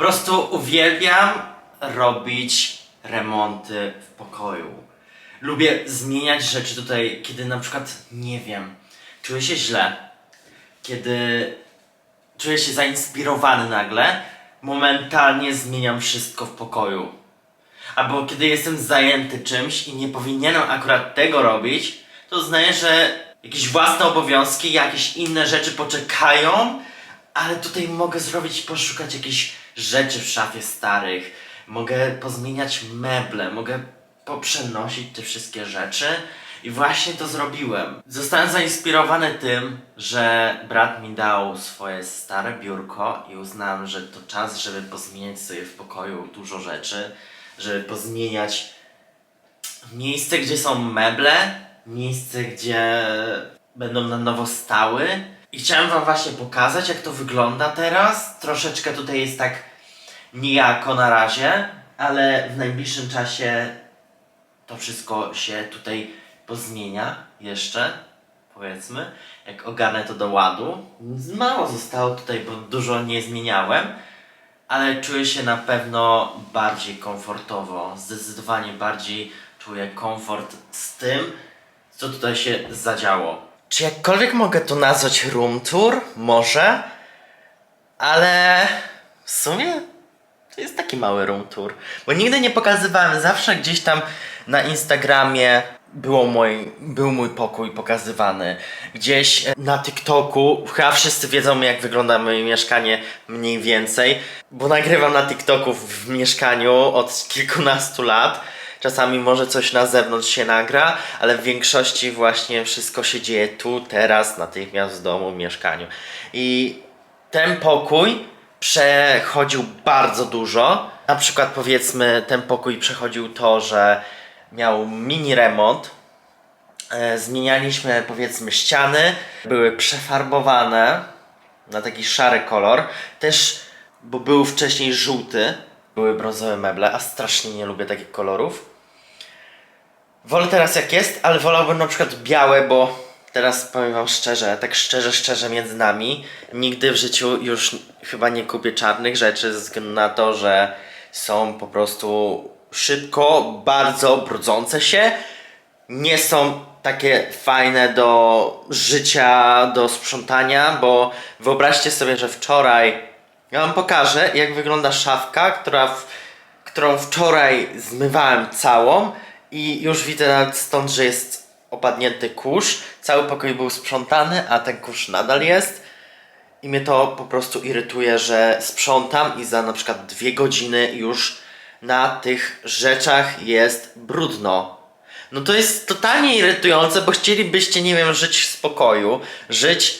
prostu uwielbiam robić remonty w pokoju. Lubię zmieniać rzeczy tutaj, kiedy na przykład, nie wiem, czuję się źle, kiedy czuję się zainspirowany nagle, momentalnie zmieniam wszystko w pokoju. Albo kiedy jestem zajęty czymś i nie powinienem akurat tego robić, to uznaję, że jakieś własne obowiązki, jakieś inne rzeczy poczekają, ale tutaj mogę zrobić, poszukać jakichś rzeczy w szafie starych, mogę pozmieniać meble, mogę poprzenosić te wszystkie rzeczy i właśnie to zrobiłem. Zostałem zainspirowany tym, że brat mi dał swoje stare biurko i uznałem, że to czas, żeby pozmieniać sobie w pokoju dużo rzeczy, żeby pozmieniać miejsce, gdzie są meble, miejsce, gdzie będą na nowo stały. I chciałem wam właśnie pokazać, jak to wygląda teraz. Troszeczkę tutaj jest tak nijako na razie, ale w najbliższym czasie to wszystko się tutaj pozmienia jeszcze, powiedzmy. Jak ogarnę to do ładu. Mało zostało tutaj, bo dużo nie zmieniałem ale czuję się na pewno bardziej komfortowo. Zdecydowanie bardziej czuję komfort z tym, co tutaj się zadziało. Czy jakkolwiek mogę to nazwać room tour? Może, ale w sumie to jest taki mały room tour. Bo nigdy nie pokazywałem, zawsze gdzieś tam na Instagramie było mój, był mój pokój pokazywany. Gdzieś e, na TikToku, chyba wszyscy wiedzą jak wygląda moje mieszkanie mniej więcej, bo nagrywam na TikToku w mieszkaniu od kilkunastu lat. Czasami może coś na zewnątrz się nagra, ale w większości właśnie wszystko się dzieje tu, teraz, natychmiast w domu, w mieszkaniu. I ten pokój przechodził bardzo dużo. Na przykład powiedzmy, ten pokój przechodził to, że miał mini remont. E, zmienialiśmy powiedzmy ściany, były przefarbowane na taki szary kolor. Też, bo był wcześniej żółty, były brązowe meble, a strasznie nie lubię takich kolorów. Wolę teraz jak jest, ale wolałbym na przykład białe, bo teraz powiem wam szczerze, tak szczerze, szczerze między nami, nigdy w życiu już chyba nie kupię czarnych rzeczy ze względu na to, że są po prostu szybko, bardzo brudzące się. Nie są takie fajne do życia, do sprzątania, bo wyobraźcie sobie, że wczoraj ja wam pokażę, jak wygląda szafka, która w, którą wczoraj zmywałem całą i już widzę nawet stąd, że jest opadnięty kurz. Cały pokój był sprzątany, a ten kurz nadal jest. I mnie to po prostu irytuje, że sprzątam i za na przykład dwie godziny już na tych rzeczach jest brudno. No to jest totalnie irytujące, bo chcielibyście, nie wiem, żyć w spokoju, żyć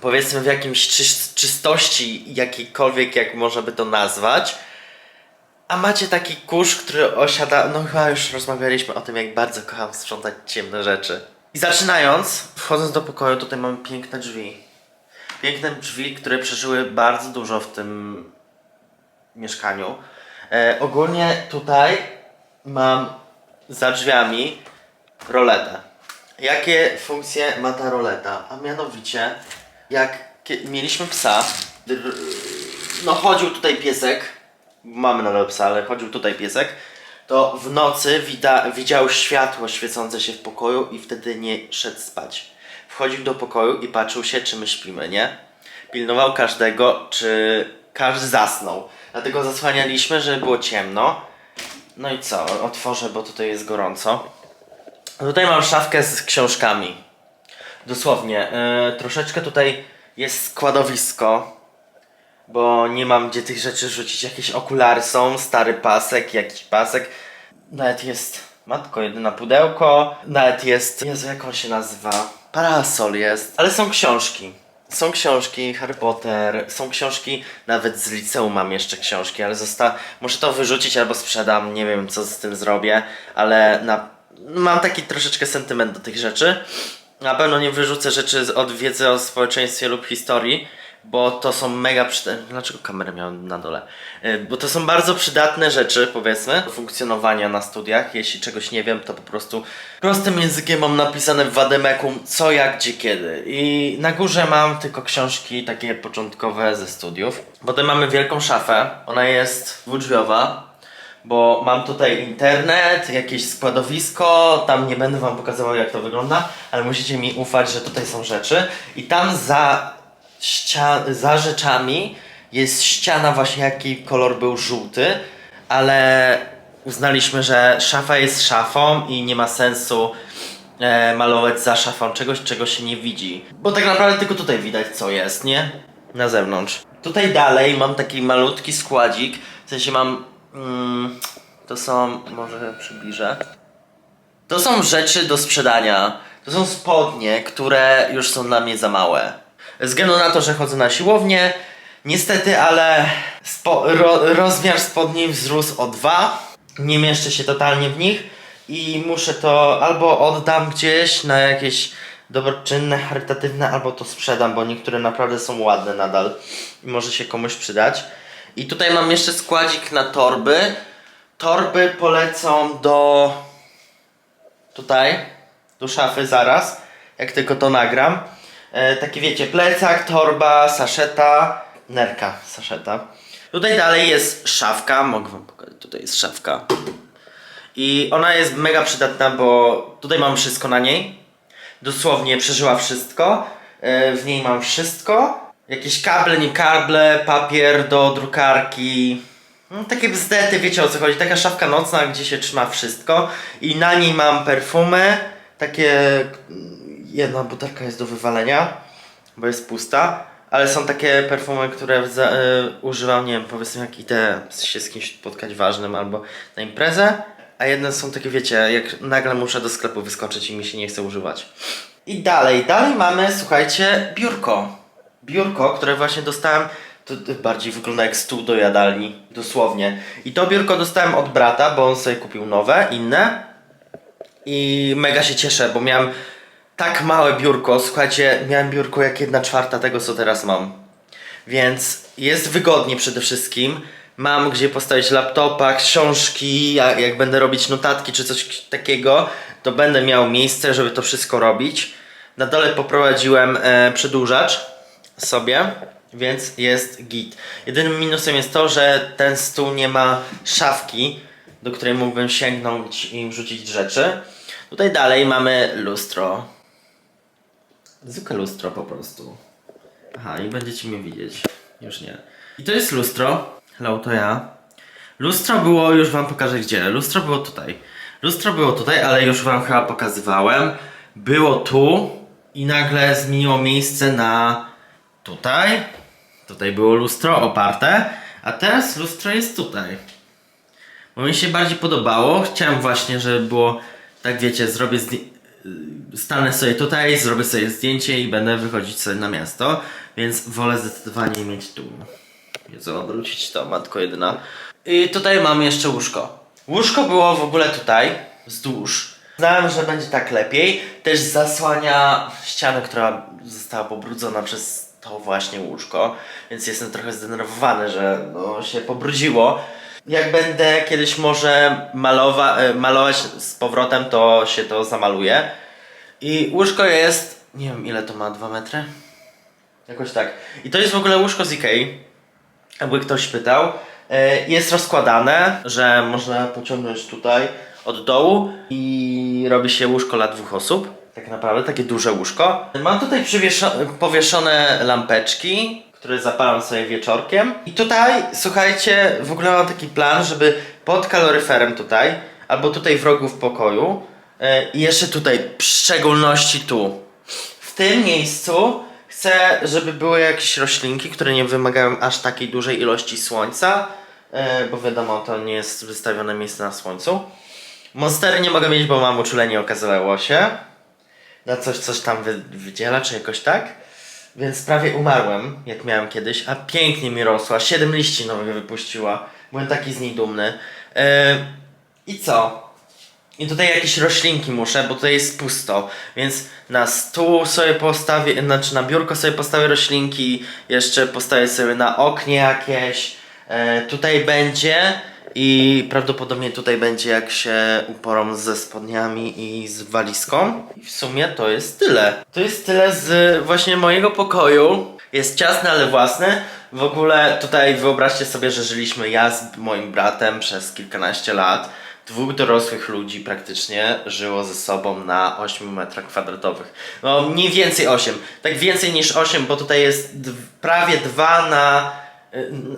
powiedzmy w jakimś czystości jakiejkolwiek, jak można by to nazwać. A macie taki kurz, który osiada. No chyba już rozmawialiśmy o tym, jak bardzo kocham sprzątać ciemne rzeczy. I zaczynając, wchodząc do pokoju, tutaj mamy piękne drzwi. Piękne drzwi, które przeżyły bardzo dużo w tym mieszkaniu. E, ogólnie tutaj mam za drzwiami roletę. Jakie funkcje ma ta roleta? A mianowicie, jak mieliśmy psa, no chodził tutaj piesek, mamy nadal psa, ale chodził tutaj piesek, to w nocy wida- widział światło świecące się w pokoju i wtedy nie szedł spać. Wchodził do pokoju i patrzył się, czy my śpimy, nie? Pilnował każdego, czy każdy zasnął. Dlatego zasłanialiśmy, żeby było ciemno. No i co? Otworzę, bo tutaj jest gorąco. Tutaj mam szafkę z książkami. Dosłownie. Yy, troszeczkę tutaj jest składowisko, bo nie mam gdzie tych rzeczy rzucić. Jakieś okulary są, stary pasek, jakiś pasek. Nawet jest, matko, jedyna pudełko. Nawet jest, Jezu, jak on się nazywa? Parasol jest. Ale są książki. Są książki, Harry Potter, są książki, nawet z liceum mam jeszcze książki, ale zosta... muszę to wyrzucić albo sprzedam, nie wiem co z tym zrobię, ale na... mam taki troszeczkę sentyment do tych rzeczy. Na pewno nie wyrzucę rzeczy od wiedzy o społeczeństwie lub historii, bo to są mega przydatne. Dlaczego kamerę miałem na dole? E, Bo to są bardzo przydatne rzeczy, powiedzmy, do funkcjonowania na studiach. Jeśli czegoś nie wiem, to po prostu prostym językiem mam napisane w Wademekum co, jak, gdzie, kiedy. I na górze mam tylko książki takie początkowe ze studiów. Potem mamy wielką szafę. Ona jest dwudrzwiowa bo mam tutaj internet, jakieś składowisko, tam nie będę wam pokazywał jak to wygląda, ale musicie mi ufać, że tutaj są rzeczy i tam za, za rzeczami jest ściana właśnie jaki kolor był żółty, ale uznaliśmy, że szafa jest szafą i nie ma sensu e, malować za szafą czegoś, czego się nie widzi. Bo tak naprawdę tylko tutaj widać co jest, nie? Na zewnątrz. Tutaj dalej mam taki malutki składzik, w sensie mam... Mm, to są... może przybliżę. To są rzeczy do sprzedania. To są spodnie, które już są dla mnie za małe. Ze względu na to, że chodzę na siłownię, niestety, ale spo, ro, rozmiar spodni wzrósł o dwa. Nie mieszczę się totalnie w nich i muszę to albo oddam gdzieś na jakieś dobroczynne, charytatywne, albo to sprzedam, bo niektóre naprawdę są ładne nadal i może się komuś przydać. I tutaj mam jeszcze składzik na torby. Torby polecą do tutaj, do szafy zaraz, jak tylko to nagram. E, taki wiecie, plecak, torba, saszeta, nerka, saszeta. Tutaj dalej jest szafka, mogę wam pokazać, tutaj jest szafka. I ona jest mega przydatna, bo tutaj mam wszystko na niej. Dosłownie przeżyła wszystko. E, w niej mam wszystko. Jakieś kable, nie kable, papier do drukarki. No, takie bzdety, wiecie o co chodzi. Taka szafka nocna, gdzie się trzyma wszystko. I na niej mam perfumy. Takie. Jedna butelka jest do wywalenia, bo jest pusta. Ale są takie perfumy, które za, y, używam, nie wiem, powiedzmy jak idę się z kimś spotkać ważnym albo na imprezę. A jedne są takie, wiecie, jak nagle muszę do sklepu wyskoczyć i mi się nie chce używać. I dalej, dalej mamy, słuchajcie, biurko. Biurko, które właśnie dostałem, to bardziej wygląda jak stół do jadalni, dosłownie. I to biurko dostałem od brata, bo on sobie kupił nowe, inne. I mega się cieszę, bo miałem tak małe biurko, słuchajcie, miałem biurko jak jedna czwarta tego, co teraz mam. Więc jest wygodnie przede wszystkim. Mam gdzie postawić laptopa, książki, jak, jak będę robić notatki czy coś takiego, to będę miał miejsce, żeby to wszystko robić. Na dole poprowadziłem e, przedłużacz sobie, więc jest git. Jedynym minusem jest to, że ten stół nie ma szafki, do której mógłbym sięgnąć i wrzucić rzeczy. Tutaj dalej mamy lustro. Zwykłe lustro po prostu. Aha, i będziecie mnie widzieć. Już nie. I to jest lustro. Hello, to ja. Lustro było, już wam pokażę gdzie. Lustro było tutaj. Lustro było tutaj, ale już wam chyba pokazywałem. Było tu i nagle zmieniło miejsce na tutaj. Tutaj było lustro oparte, a teraz lustro jest tutaj. Bo mi się bardziej podobało. Chciałem właśnie, żeby było tak wiecie, zrobię zdję- y, stanę sobie tutaj, zrobię sobie zdjęcie i będę wychodzić sobie na miasto, więc wolę zdecydowanie mieć tu. Jezu, obrócić to, matko jedyna. I tutaj mam jeszcze łóżko. Łóżko było w ogóle tutaj, wzdłuż. Znałem, że będzie tak lepiej. Też zasłania ścianę, która została pobrudzona przez to właśnie łóżko, więc jestem trochę zdenerwowany, że no, się pobrudziło. Jak będę kiedyś może malowa- e, malować z powrotem, to się to zamaluje. I łóżko jest, nie wiem ile to ma, 2 metry? Jakoś tak. I to jest w ogóle łóżko z Ikei, jakby ktoś pytał. E, Jest rozkładane, że można pociągnąć tutaj od dołu i robi się łóżko dla dwóch osób. Tak naprawdę, takie duże łóżko. Mam tutaj powieszone lampeczki, które zapalam sobie wieczorkiem. I tutaj, słuchajcie, w ogóle mam taki plan, żeby pod kaloryferem tutaj, albo tutaj w rogu w pokoju, e, i jeszcze tutaj, w szczególności tu, w tym miejscu chcę, żeby były jakieś roślinki, które nie wymagają aż takiej dużej ilości słońca, e, bo wiadomo, to nie jest wystawione miejsce na słońcu. Monstery nie mogę mieć, bo mam uczulenie okazało się. Na coś, coś tam wy, wydziela, czy jakoś tak. Więc prawie umarłem, jak miałem kiedyś, a pięknie mi rosła. Siedem liści nowych wypuściła. Byłem taki z niej dumny. E, I co? I tutaj jakieś roślinki muszę, bo tutaj jest pusto. Więc na stół sobie postawię, znaczy na biurko sobie postawię roślinki, jeszcze postawię sobie na oknie jakieś. E, tutaj będzie i prawdopodobnie tutaj będzie jak się uporom ze spodniami i z walizką. I w sumie to jest tyle. To jest tyle z właśnie mojego pokoju. Jest ciasny, ale własny. W ogóle tutaj wyobraźcie sobie, że żyliśmy ja z moim bratem przez kilkanaście lat. Dwóch dorosłych ludzi praktycznie żyło ze sobą na 8 metrach kwadratowych. No mniej więcej 8. Tak więcej niż 8, bo tutaj jest prawie 2 na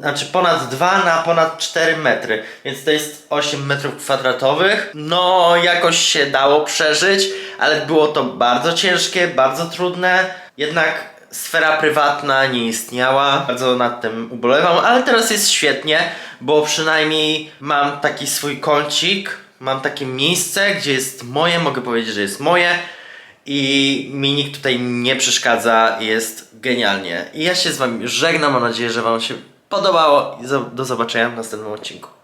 znaczy ponad 2 na ponad 4 metry, więc to jest 8 metrów kwadratowych. No, jakoś się dało przeżyć, ale było to bardzo ciężkie, bardzo trudne. Jednak sfera prywatna nie istniała. Bardzo nad tym ubolewam, ale teraz jest świetnie, bo przynajmniej mam taki swój kącik, mam takie miejsce, gdzie jest moje, mogę powiedzieć, że jest moje i mi nikt tutaj nie przeszkadza, jest genialnie. I ja się z wami żegnam, mam nadzieję, że wam się podobało i do zobaczenia w następnym odcinku.